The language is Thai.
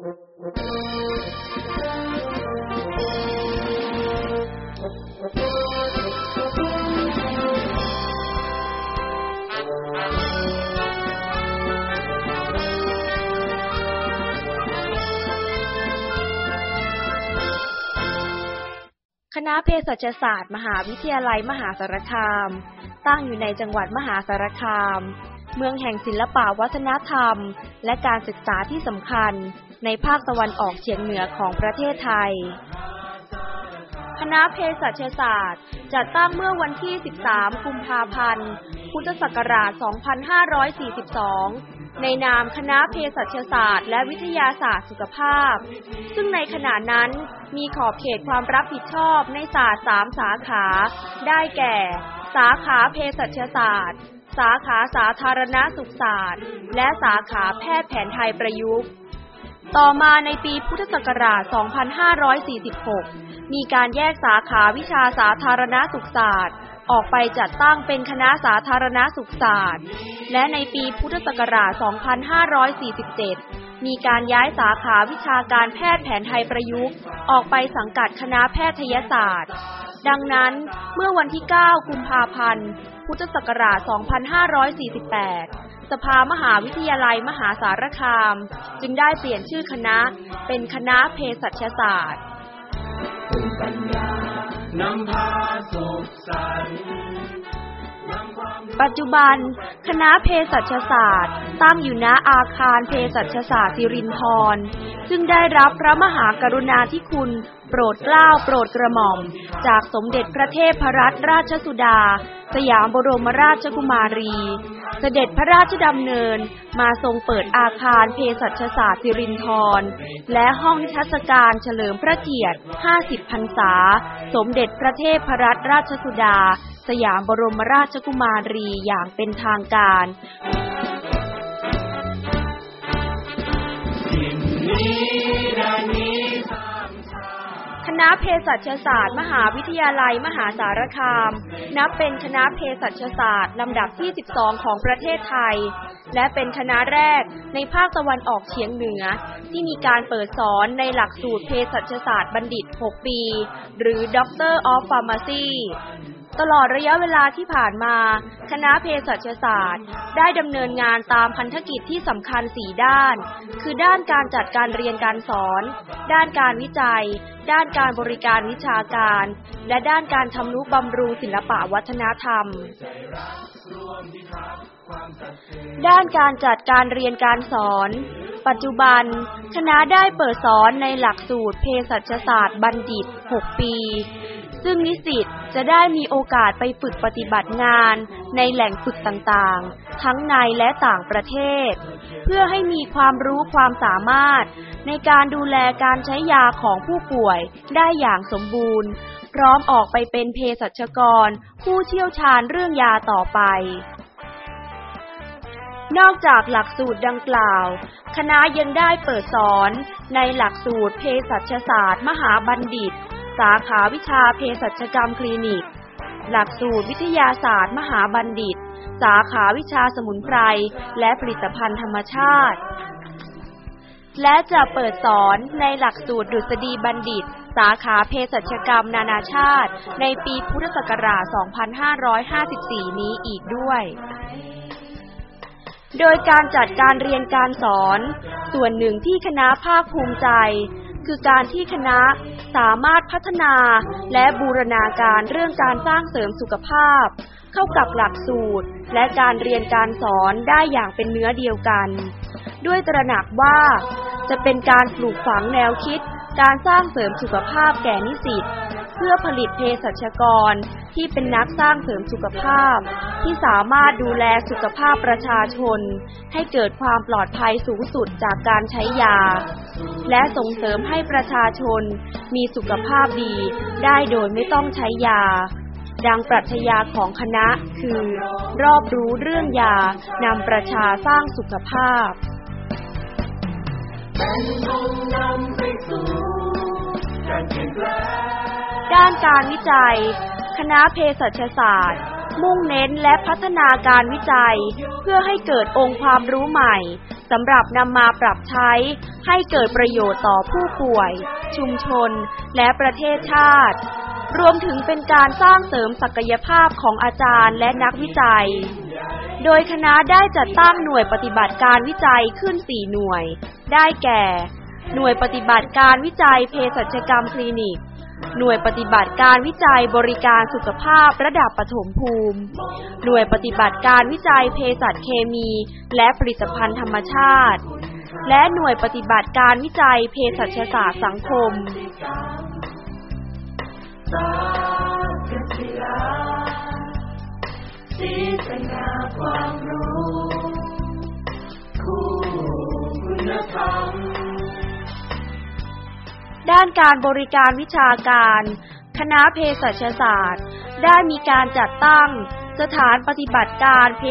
คณะเภสัชศาสตร์ มหาวิทยาลัยมหาสารคาม ตั้งอยู่ในจังหวัดมหาสารคาม เมืองแห่งศิลปวัฒนธรรม และการศึกษาที่สำคัญ ในภาคตะวันออกเฉียงเหนือของประเทศไทย คณะเภสัชศาสตร์ จัดตั้งเมื่อวันที่ 13 กุมภาพันธ์ พุทธศักราช 2542 ในนามคณะเภสัชศาสตร์ และวิทยาศาสตร์สุขภาพ ซึ่งในขณะนั้นมีขอบเขตความรับผิดชอบในศาสตร์3สาขา ได้แก่ สาขาเภสัชศาสตร์ สาขาสาธารณสุขศาสตร์ และสาขาแพทย์แผนไทยประยุกต์ ต่อมาในปีพุทธศักราช 2546 มีการแยกสาขาวิชาสาธารณสุขศาสตร์ ออกไปจัดตั้งเป็นคณะสาธารณสุขศาสตร์ และในปีพุทธศักราช 2547 มีการย้ายสาขาวิชาการแพทย์แผนไทยประยุกต์ ออกไปสังกัดคณะแพทยศาสตร์ ดังนั้นเมื่อวันที่ 9 กุมภาพันธ์ พุทธศักราช 2548 สภามหาวิทยาลัยมหาสารคาม จึงได้เปลี่ยนชื่อคณะ เป็นคณะเภสัชศาสตร์นำพาสุขสันต์ปัจจุบัน คณะเภสัชศาสตร์ ตั้งอยู่ณอาคารเภสัชศาสตร์สิรินธรซึ่งได้รับพระมหากรุณาธิคุณ โปรดเกล้าโปรดกระหม่อม จากสมเด็จพระเทพรัตนราชสุดา สยามบรมราชกุมารี เสด็จพระราชดำเนินมาทรงเปิดอาคารเภสัชศาสตร์สิรินธรและห้องนิทรรศการเฉลิมพระเกียรติ 50 พรรษา สมเด็จพระเทพรัตนราชสุดา สยามบรมราชกุมารีอย่างเป็นทางการ ณะเภสัชศาสตร์ มหาวิทยาลัยมหาสารคาม นับเป็นคณะเภสัชศาสตร์ลำดับที่ 12 ของประเทศไทย และเป็นคณะแรกในภาคตะวันออกเฉียงเหนือ ที่มีการเปิดสอนในหลักสูตรเภสัชศาสตร์บัณฑิต 6 ปี หรือ Doctor of Pharmacy ตลอดระยะเวลาที่ผ่านมา คณะเภสัชศาสตร์ ได้ดำเนินงานตามพันธกิจที่สำคัญ4ด้าน คือด้านการจัดการเรียนการสอน ด้านการวิจัย ด้านการบริการวิชาการ และด้านการทำนุบำรุงศิลปะวัฒนธรรม ด้านการจัดการเรียนการสอน ปัจจุบัน คณะได้เปิดสอนในหลักสูตรเภสัชศาสตร์บัณฑิต 6 ปี ซึ่งนิสิตจะได้มีโอกาสไปฝึกปฏิบัติงานในแหล่งฝึกต่างๆ ทั้งในและต่างประเทศ เพื่อให้มีความรู้ความสามารถ ในการดูแลการใช้ยาของผู้ป่วยได้อย่างสมบูรณ์ พร้อมออกไปเป็นเภสัชกร ผู้เชี่ยวชาญเรื่องยาต่อไป นอกจากหลักสูตรดังกล่าว คณะยังได้เปิดสอนในหลักสูตรเภสัชศาสตร์ มหาบัณฑิต สาขาวิชาเภสัชกรรมคลินิก หลักสูตรวิทยาศาสตร์ มหาบัณฑิต สาขาวิชาสมุนไพร และผลิตภัณฑ์ธรรมชาติ และจะเปิดสอนในหลักสูตรดุษฎีบัณฑิต สาขาเภสัชกรรมนานาชาติ ในปีพุทธศักราช 2554 นี้อีกด้วยโดยการจัดการเรียนการสอน ส่วนหนึ่งที่คณะภาคภูมิใจ คือการที่คณะสามารถพัฒนาและบูรณาการเรื่องการสร้างเสริมสุขภาพ เข้ากับหลักสูตร และการเรียนการสอนได้อย่างเป็นเนื้อเดียวกัน ด้วยตระหนักว่า จะเป็นการปลูกฝังแนวคิด การสร้างเสริมสุขภาพแก่นิสิต พื่อผลิตเภสัชกรที่เป็นนักสร้างเสริมสุขภาพ ที่สามารถดูแลสุขภาพประชาชน ให้เกิดความปลอดภัยสูงสุดจากการใช้ยา และส่งเสริมให้ประชาชนมีสุขภาพดีได้โดยไม่ต้องใช้ยา ดังปรัชญาของคณะคือ รอบรู้เรื่องยานำประชาสร้างสุขภาพเป็นธงนำไปสู่การเปลี่ยนแปลง ด้านการวิจัย คณะเภสัชศาสตร์ มุ่งเน้นและพัฒนาการวิจัย เพื่อให้เกิดองค์ความรู้ใหม่สำหรับนำมาปรับใช้ให้เกิดประโยชน์ต่อผู้ป่วย ชุมชน และประเทศชาติ รวมถึงเป็นการสร้างเสริมศักยภาพของอาจารย์และนักวิจัย โดยคณะได้จัดตั้งหน่วยปฏิบัติการวิจัยขึ้น 4 หน่วย ได้แก่ หน่วยปฏิบัติการวิจัยเภสัชกรรมคลินิก หน่วยปฏิบัติการวิจัยบริการสุขภาพระดับปฐมภูมิ หน่วยปฏิบัติการวิจัยเภสัชเคมี และผลิตภัณฑ์ธรรมชาติ และหน่วยปฏิบัติการวิจัยเภสัชศาสตร์สังคม สีสง่าความรู้ คู่คุณธรรม ด้านการบริการวิชาการ คณะเภสัชศาสตร์ ได้มีการจัดตั้ง สถานปฏิบัติการเภ